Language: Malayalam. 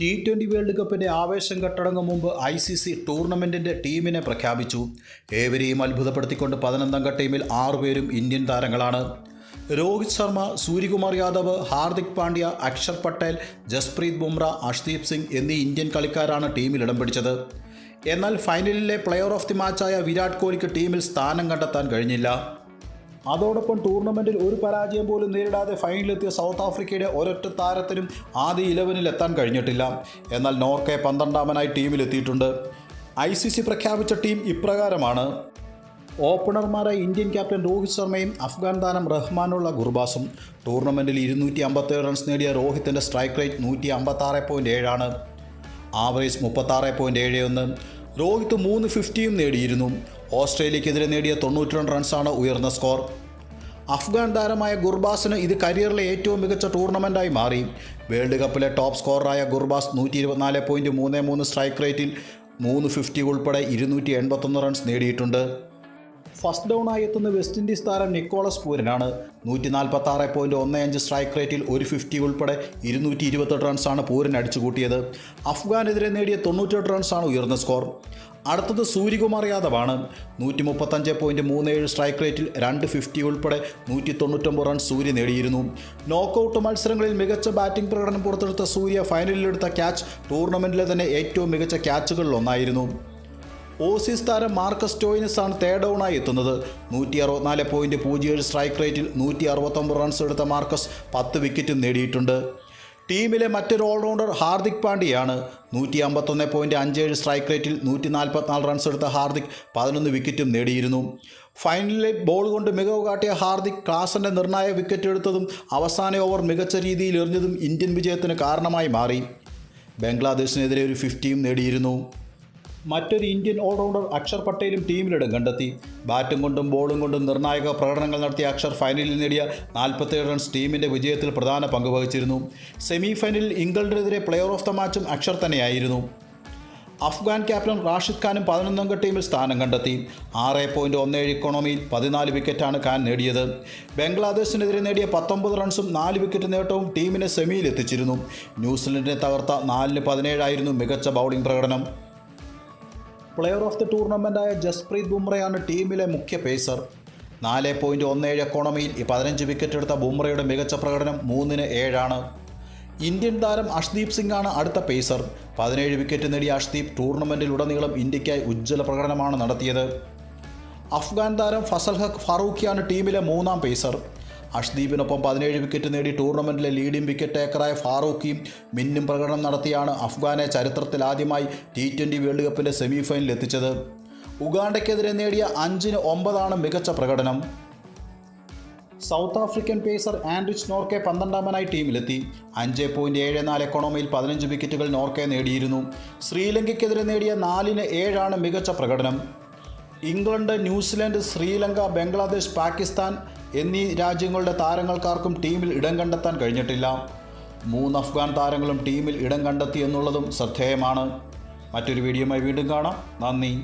ടി ട്വന്റി വേൾഡ് കപ്പിന്റെ ആവേശം കെട്ടടങ്ങും മുമ്പ് ഐ സി സി ടൂർണമെന്റിന്റെ ടീമിനെ പ്രഖ്യാപിച്ചു. ഏവരെയും അത്ഭുതപ്പെടുത്തിക്കൊണ്ട് പതിനൊന്നംഗ ടീമിൽ ആറുപേരും ഇന്ത്യൻ താരങ്ങളാണ്. രോഹിത് ശർമ്മ സൂര്യകുമാർ യാദവ് ഹാർദിക് പാണ്ഡ്യ അക്ഷർ പട്ടേൽ ജസ്പ്രീത് ബുംറ അഷ്ദീപ് സിംഗ് എന്നീ ഇന്ത്യൻ കളിക്കാരാണ് ടീമിൽ ഇടം പിടിച്ചത്. എന്നാൽ ഫൈനലിലെ പ്ലെയർ ഓഫ് ദി മാച്ചായ വിരാട് കോഹ്ലിക്ക് ടീമിൽ സ്ഥാനം കണ്ടെത്താൻ കഴിഞ്ഞില്ല. അതോടൊപ്പം ടൂർണമെന്റിൽ ഒരു പരാജയം പോലും നേരിടാതെ ഫൈനലിലെത്തിയ സൗത്ത് ആഫ്രിക്കയുടെ ഒരൊറ്റ താരത്തിനും ആദ്യ ഇലവനിൽ എത്താൻ കഴിഞ്ഞിട്ടില്ല. എന്നാൽ നോർക്കെ പന്ത്രണ്ടാമനായി ടീമിലെത്തിയിട്ടുണ്ട്. ഐ സി സി പ്രഖ്യാപിച്ച ടീം ഇപ്രകാരമാണ്. ഓപ്പണർമാരായ ഇന്ത്യൻ ക്യാപ്റ്റൻ രോഹിത് ശർമ്മയും അഫ്ഗാൻ താരം റഹ്മാനുള്ള ഗുർബാസും. ടൂർണമെന്റിൽ ഇരുന്നൂറ്റി അമ്പത്തേഴ് റൺസ് നേടിയ രോഹിത്തിന്റെ സ്ട്രൈക്ക് റേറ്റ് നൂറ്റി അമ്പത്താറ് പോയിന്റ് ഏഴാണ്. ആവറേജ് മുപ്പത്താറ് പോയിന്റ് ഏഴ് ഒന്ന്. രോഹിത് മൂന്ന് ഫിഫ്റ്റിയും നേടിയിരുന്നു. ഓസ്ട്രേലിയക്കെതിരെ നേടിയ തൊണ്ണൂറ്റി രണ്ട് റൺസാണ് ഉയർന്ന സ്കോർ. അഫ്ഗാൻ താരമായ ഗുർബാസിന് ഇത് കരിയറിലെ ഏറ്റവും മികച്ച ടൂർണമെന്റായി മാറി. വേൾഡ് കപ്പിലെ ടോപ്പ് സ്കോററായ ഗുർബാസ് നൂറ്റി ഇരുപത്തിനാല് പോയിന്റ് മൂന്ന് മൂന്ന് സ്ട്രൈക്ക് റേറ്റിൽ മൂന്ന് ഫിഫ്റ്റി ഉൾപ്പെടെ ഇരുന്നൂറ്റി എൺപത്തൊന്ന് റൺസ് നേടിയിട്ടുണ്ട്. ഫസ്റ്റ് ഡൗണായി എത്തുന്ന വെസ്റ്റ് ഇൻഡീസ് താരം നിക്കോളസ് പൂരനാണ്. നൂറ്റി നാൽപ്പത്തി ആറ് പോയിന്റ് ഒന്ന് അഞ്ച് സ്ട്രൈക്ക് റേറ്റിൽ ഒരു ഫിഫ്റ്റി ഉൾപ്പെടെ ഇരുന്നൂറ്റി ഇരുപത്തെട്ട് റൺസാണ് പൂരൻ അടിച്ചുകൂട്ടിയത്. അഫ്ഗാനെതിരെ നേടിയ തൊണ്ണൂറ്റെട്ട് റൺസാണ് ഉയർന്ന സ്കോർ. അടുത്തത് സൂര്യകുമാർ യാദവാണ്. നൂറ്റി മുപ്പത്തഞ്ച് പോയിന്റ് മൂന്ന് ഏഴ് സ്ട്രൈക്ക് റേറ്റിൽ രണ്ട് ഫിഫ്റ്റി ഉൾപ്പെടെ നൂറ്റി തൊണ്ണൂറ്റൊമ്പത് റൺസ് സൂര്യ നേടിയിരുന്നു. നോക്കൌട്ട് മത്സരങ്ങളിൽ മികച്ച ബാറ്റിംഗ് പ്രകടനം പുറത്തെടുത്ത സൂര്യ ഫൈനലിലെടുത്ത ക്യാച്ച് ടൂർണമെന്റിലെ തന്നെ ഏറ്റവും മികച്ച ക്യാച്ചുകളിൽ ഒന്നായിരുന്നു. ഓസീസ് താരം മാർക്കസ് സ്റ്റോയിനസ് ആണ് തേർഡ് ഡൗണായി എത്തുന്നത്. നൂറ്റി അറുപത്തിനാല് പോയിന്റ് പൂജ്യം ഏഴ് സ്ട്രൈക്ക് റേറ്റിൽ നൂറ്റി അറുപത്തൊമ്പത് റൺസ് എടുത്ത മാർക്കസ് പത്ത് വിക്കറ്റും നേടിയിട്ടുണ്ട്. ടീമിലെ മറ്റൊരു ഓൾറൗണ്ടർ ഹാർദിക് പാണ്ഡ്യയാണ്. നൂറ്റി അമ്പത്തൊന്ന് പോയിന്റ് അഞ്ചേഴ് സ്ട്രൈക്ക് റേറ്റിൽ നൂറ്റി നാൽപ്പത്തിനാല് റൺസ് എടുത്ത ഹാർദിക് പതിനൊന്ന് വിക്കറ്റും നേടിയിരുന്നു. ഫൈനലിൽ ബോൾ കൊണ്ട് മികവ് കാട്ടിയ ഹാർദിക് ക്ലാസിന്റെ നിർണായക വിക്കറ്റ് എടുത്തതും അവസാന ഓവർ മികച്ച രീതിയിൽ എറിഞ്ഞതും ഇന്ത്യൻ വിജയത്തിന് കാരണമായി മാറി. ബംഗ്ലാദേശിനെതിരെ ഒരു ഫിഫ്റ്റിയും നേടിയിരുന്നു. മറ്റൊരു ഇന്ത്യൻ ഓൾറൗണ്ടർ അക്ഷർ പട്ടേലും ടീമിലിടം കണ്ടെത്തി. ബാറ്റും കൊണ്ടും ബോളും കൊണ്ടും നിർണായക പ്രകടനങ്ങൾ നടത്തിയ അക്ഷർ ഫൈനലിൽ നേടിയ നാൽപ്പത്തേഴ് റൺസ് ടീമിന്റെ വിജയത്തിൽ പ്രധാന പങ്ക് വഹിച്ചിരുന്നു. സെമി ഫൈനലിൽ ഇംഗ്ലണ്ടിനെതിരെ പ്ലെയർ ഓഫ് ദ മാച്ചും അക്ഷർ തന്നെയായിരുന്നു. അഫ്ഗാൻ ക്യാപ്റ്റൻ റാഷിദ് ഖാനും പതിനൊന്നംഗ ടീമിൽ സ്ഥാനം കണ്ടെത്തി. ആറ് പോയിന്റ് ഒന്നേഴ് ഇക്കോണമിയിൽ പതിനാല് വിക്കറ്റാണ് ഖാൻ നേടിയത്. ബംഗ്ലാദേശിനെതിരെ നേടിയ പത്തൊമ്പത് റൺസും നാല് വിക്കറ്റ് നേട്ടവും ടീമിനെ സെമിയിൽ എത്തിച്ചിരുന്നു. ന്യൂസിലൻഡിനെ തകർത്ത നാലിന് പതിനേഴായിരുന്നു മികച്ച ബൗളിംഗ് പ്രകടനം. പ്ലെയർ ഓഫ് ദി ടൂർണമെന്റായ ജസ്പ്രീത് ബുംറയാണ് ടീമിലെ മുഖ്യ പേസർ നാല് പോയിന്റ് ഒന്ന് ഏഴ് എക്കോണമിയിൽ പതിനഞ്ച് വിക്കറ്റ് എടുത്ത ബുംറയുടെ മികച്ച പ്രകടനം മൂന്നിന് ഏഴാണ്. ഇന്ത്യൻ താരം അഷ്ദീപ് സിംഗ് ആണ് അടുത്ത പേസർ പതിനേഴ് വിക്കറ്റ് നേടിയ അഷ്ദീപ് ടൂർണമെന്റിലുടനീളം ഇന്ത്യയ്ക്കായി ഉജ്ജ്വല പ്രകടനമാണ് നടത്തിയത്. അഫ്ഗാൻ താരം ഫസൽ ഹക്ക് ഫറൂഖിയാണ് ടീമിലെ മൂന്നാം പേസർ അഷ്ദീപിനൊപ്പം പതിനേഴ് വിക്കറ്റ് നേടി ടൂർണമെന്റിലെ ലീഡിംഗ് വിക്കറ്റ് ടേക്കറായ ഫാറൂഖിയും മിന്നും പ്രകടനം നടത്തിയാണ് അഫ്ഗാനെ ചരിത്രത്തിൽ ആദ്യമായി ടി ട്വന്റി വേൾഡ് കപ്പിന്റെ സെമി ഫൈനലിൽ എത്തിച്ചത്. ഉഗാണ്ടയ്ക്കെതിരെ നേടിയ അഞ്ചിന് ഒമ്പതാണ് മികച്ച പ്രകടനം. South African pacer Anrich Nortje പന്ത്രണ്ടാമനായി ടീമിലെത്തി. അഞ്ച് പോയിന്റ് ഏഴ് നാല് എക്കോണോമിയിൽ പതിനഞ്ച് വിക്കറ്റുകൾ നോർക്കെ നേടിയിരുന്നു. ശ്രീലങ്കയ്ക്കെതിരെ നേടിയ നാലിന് ഏഴാണ് മികച്ച പ്രകടനം. England New Zealand Sri Lanka Bangladesh Pakistan എന്നീ രാജ്യങ്ങളുടെ താരങ്ങൾക്കാർക്കും ടീമിൽ ഇടം കണ്ടെത്താൻ കഴിഞ്ഞിട്ടില്ല. മൂന്ന് അഫ്ഗാൻ താരങ്ങളും ടീമിൽ ഇടം കണ്ടെത്തി എന്നുള്ളതും ശ്രദ്ധേയമാണ്. മറ്റൊരു വീഡിയോയുമായി വീണ്ടും കാണാം. നന്ദി.